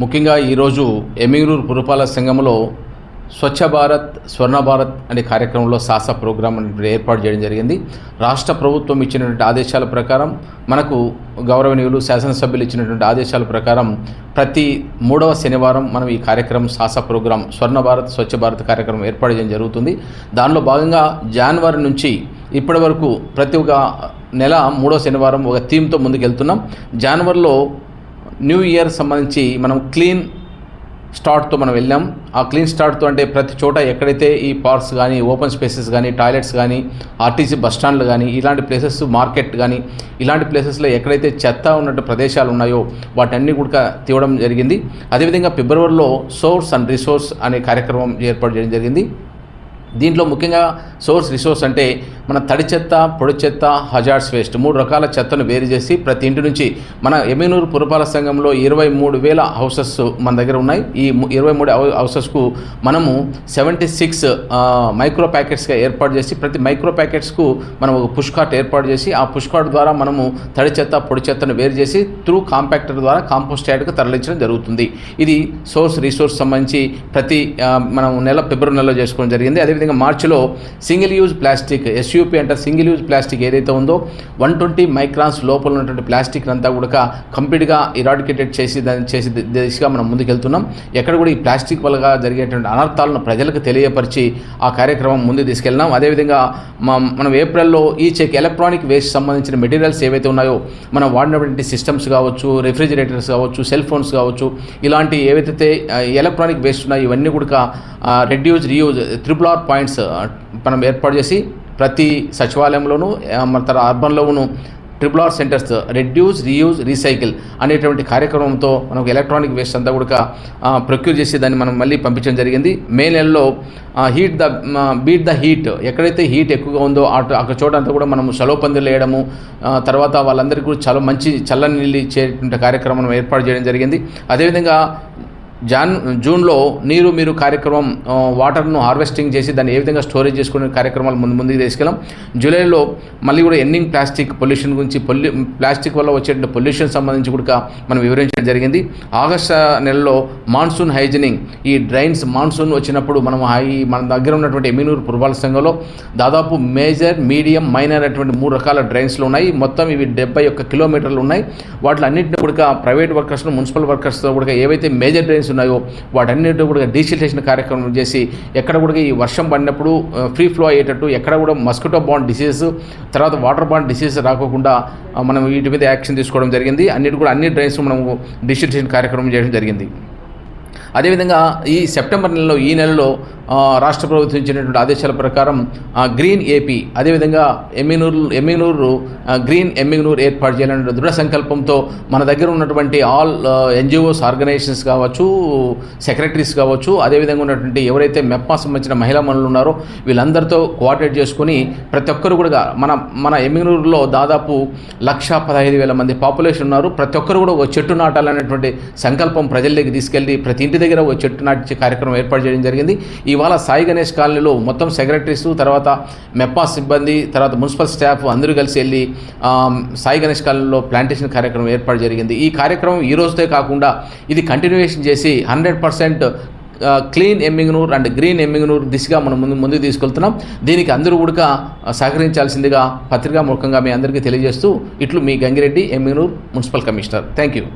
ముఖ్యంగా ఈరోజు ఎమిగనూరు పురపాలక సంఘంలో స్వచ్ఛ భారత్ స్వర్ణ భారత్ అనే కార్యక్రమంలో సాసా ప్రోగ్రాం అనేది ఏర్పాటు చేయడం జరిగింది. రాష్ట్ర ప్రభుత్వం ఇచ్చినటువంటి ఆదేశాల ప్రకారం మనకు గౌరవనీయులు శాసనసభ్యులు ఇచ్చినటువంటి ఆదేశాల ప్రకారం ప్రతి మూడవ శనివారం మనం ఈ కార్యక్రమం సాసా ప్రోగ్రాం స్వర్ణ భారత్ స్వచ్ఛ భారత్ కార్యక్రమం ఏర్పాటు చేయడం జరుగుతుంది. దానిలో భాగంగా జనవరి నుంచి ఇప్పటి వరకు ప్రతి ఒక్క నెల మూడో శనివారం ఒక థీమ్తో ముందుకెళ్తున్నాం. జనవరిలో న్యూ ఇయర్ సంబంధించి మనం క్లీన్ స్టార్ట్తో మనం వెళ్ళాం. ఆ క్లీన్ స్టార్ట్తో అంటే ప్రతి చోట ఎక్కడైతే ఈ పార్క్స్ కానీ ఓపెన్ స్పేసెస్ కానీ టాయిలెట్స్ కానీ ఆర్టీసీ బస్ స్టాండ్లు కానీ ఇలాంటి ప్లేసెస్ మార్కెట్ కానీ ఇలాంటి ప్లేసెస్లో ఎక్కడైతే చెత్త ఉన్నట్టు ప్రదేశాలు ఉన్నాయో వాటన్నీ కూడా తీవడం జరిగింది. అదేవిధంగా ఫిబ్రవరిలో సోర్స్ అండ్ రిసోర్స్ అనే కార్యక్రమం ఏర్పాటు చేయడం జరిగింది. దీంట్లో ముఖ్యంగా సోర్స్ రిసోర్స్ అంటే మన తడి చెత్త పొడి చెత్త హజార్డ్స్ వేస్ట్ మూడు రకాల చెత్తను వేరు చేసి ప్రతి ఇంటి నుంచి మన ఎమ్మెనూరు పురపాలక సంఘంలో ఇరవై మూడు వేల హౌసెస్ మన దగ్గర ఉన్నాయి. ఈ ఇరవై మూడు హౌసెస్కు మనము సెవెంటీ సిక్స్ మైక్రో ప్యాకెట్స్గా ఏర్పాటు చేసి ప్రతి మైక్రో ప్యాకెట్స్కు మనం ఒక పుష్ కార్ట్ ఏర్పాటు చేసి ఆ పుష్ కార్ట్ ద్వారా మనము తడి చెత్త పొడి చెత్తను వేరు చేసి త్రూ కాంపాక్టర్ ద్వారా కాంపోస్ట్ యార్డ్కి తరలించడం జరుగుతుంది. ఇది సోర్స్ రీసోర్స్ సంబంధించి ప్రతి మనం నెల ఫిబ్రవరి నెలలో చేసుకోవడం జరిగింది. అదేవిధంగా మార్చిలో సింగిల్ యూజ్ ప్లాస్టిక్ ఎస్యూపీ అంటే సింగిల్ యూజ్ ప్లాస్టిక్ ఏదైతే ఉందో వన్ ట్వంటీ మైక్రాన్స్ లోపల ఉన్నటువంటి ప్లాస్టిక్ అంతా కూడా కంప్లీట్గా ఇరాడికేటెడ్ చేసి దాన్ని చేసి దిశగా మనం ముందుకెళ్తున్నాం. ఎక్కడ కూడా ఈ ప్లాస్టిక్ వల్ల జరిగేటువంటి అనర్థాలను ప్రజలకు తెలియపరిచి ఆ కార్యక్రమం ముందుకు తీసుకెళ్ళినాం అదేవిధంగా మనం ఏప్రిల్లో ఈ చెక్ ఎలక్ట్రానిక్ వేస్ట్ సంబంధించిన మెటీరియల్స్ ఏవైతే ఉన్నాయో మనం వాడినటువంటి సిస్టమ్స్ కావచ్చు రెఫ్రిజిరేటర్స్ కావచ్చు సెల్ ఫోన్స్ కావచ్చు ఇలాంటి ఏవైతే ఎలక్ట్రానిక్ వేస్ట్ ఉన్నాయో ఇవన్నీ కూడా reduce reuse triple R points మనం ఏర్పాటు చేసి ప్రతి సచివాలయంలోనూ మన తర్వాత అర్బన్లోనూ triple R centres reduce reuse recycle అనేటువంటి కార్యక్రమంతో మనకు ఎలక్ట్రానిక్ వేస్ట్ అంతా కూడా ప్రొక్యూర్ చేసి దాన్ని మనం మళ్ళీ పంపించడం జరిగింది. మే నెలలో heat the beat the heat ఎక్కడైతే హీట్ ఎక్కువగా ఉందో అటు అక్కడ చోట అంతా కూడా మనం సెలవు పందిలు వేయడము తర్వాత వాళ్ళందరికీ కూడా చాలా మంచి చల్లని నీళ్ళు ఇచ్చేటువంటి కార్యక్రమం ఏర్పాటు చేయడం జరిగింది. అదేవిధంగా జాన్ జూన్లో నీరు మీరు కార్యక్రమం వాటర్ను హార్వెస్టింగ్ చేసి దాన్ని ఏ విధంగా స్టోరేజ్ చేసుకునే కార్యక్రమాలు ముందు ముందుకు తీసుకెళ్ళాం. జూలైలో మళ్ళీ కూడా ఎండింగ్ ప్లాస్టిక్ పొల్యూషన్ గురించి పొల్యూ ప్లాస్టిక్ వల్ల వచ్చేటువంటి పొల్యూషన్ సంబంధించి కూడా మనం వివరించడం జరిగింది. ఆగస్ట్ నెలలో మాన్సూన్ హైజనింగ్ ఈ డ్రైన్స్ మాన్సూన్ వచ్చినప్పుడు మనం ఈ మన దగ్గర ఉన్నటువంటి ఎమినూరు పురపాల సంఘంలో దాదాపు మేజర్ మీడియం మైనర్ అటువంటి మూడు రకాల డ్రైన్స్లు ఉన్నాయి. మొత్తం ఇవి డెబ్బై ఒక్క కిలోమీటర్లు ఉన్నాయి. వాటిలో అన్నింటిని కూడా ప్రైవేట్ వర్కర్స్ను మున్సిపల్ వర్కర్స్తో కూడా ఏవైతే మేజర్ డ్రైన్స్ ఉన్నాయో వాటన్నిటి కూడా డీసిల్టేషన్ కార్యక్రమం చేసి ఎక్కడ కూడా ఈ వర్షం పడినప్పుడు ఫ్రీ ఫ్లో అయ్యేటట్టు ఎక్కడ కూడా మస్కిటో బాండ్ డిసీజ్ తర్వాత వాటర్ బాండ్ డిసీజ్ రాకోకుండా మనం వీటి మీద యాక్షన్ తీసుకోవడం జరిగింది. అన్నిటి కూడా అన్ని డ్రైన్స్ మనము డిసిల్టేషన్ కార్యక్రమం చేయడం జరిగింది. అదేవిధంగా ఈ సెప్టెంబర్ నెలలో ఈ నెలలో రాష్ట్ర ప్రభుత్వం ఇచ్చినటువంటి ఆదేశాల ప్రకారం గ్రీన్ ఏపీ అదేవిధంగా ఎమ్మినూరు ఎమ్మినూరు గ్రీన్ ఎమ్మినూరు ఏర్పాటు చేయాలనే దృఢ సంకల్పంతో మన దగ్గర ఉన్నటువంటి ఆల్ ఎన్జిఓస్ ఆర్గనైజేషన్స్ కావచ్చు సెక్రటరీస్ కావచ్చు అదేవిధంగా ఉన్నటువంటి ఎవరైతే మెప్పా సంబంధించిన మహిళా మనులు ఉన్నారో వీళ్ళందరితో కోఆర్డినేట్ చేసుకుని ప్రతి ఒక్కరు కూడా మన మన ఎమ్మినూరులో దాదాపు లక్ష పదహైదు వేల మంది పాపులేషన్ ఉన్నారు. ప్రతి ఒక్కరు కూడా ఒక చెట్టు నాటాలనేటువంటి సంకల్పం ప్రజల్లోకి తీసుకెళ్ళి ప్రతి ఇంటి దగ్గర ఒక చెట్టు నాటించే కార్యక్రమం ఏర్పాటు చేయడం జరిగింది. ఇవాళ సాయి గణేష్ కాలనీలో మొత్తం సెక్రటరీస్ తర్వాత మెప్పా సిబ్బంది తర్వాత మున్సిపల్ స్టాఫ్ అందరూ కలిసి వెళ్ళి సాయి గణేష్ కాలనీలో ప్లాంటేషన్ కార్యక్రమం ఏర్పాటు జరిగింది. ఈ కార్యక్రమం ఈ రోజుతో కాకుండా ఇది కంటిన్యూయేషన్ చేసి hundred percent clean Emmiganur and green Emmiganur దిశగా మనం ముందు ముందుకు తీసుకెళ్తున్నాం. దీనికి అందరూ కూడా సహకరించాల్సిందిగా పత్రికా ముఖంగా మీ అందరికీ తెలియజేస్తూ ఇట్లు మీ Gangireddy Emmiganur municipal commissioner. Thank you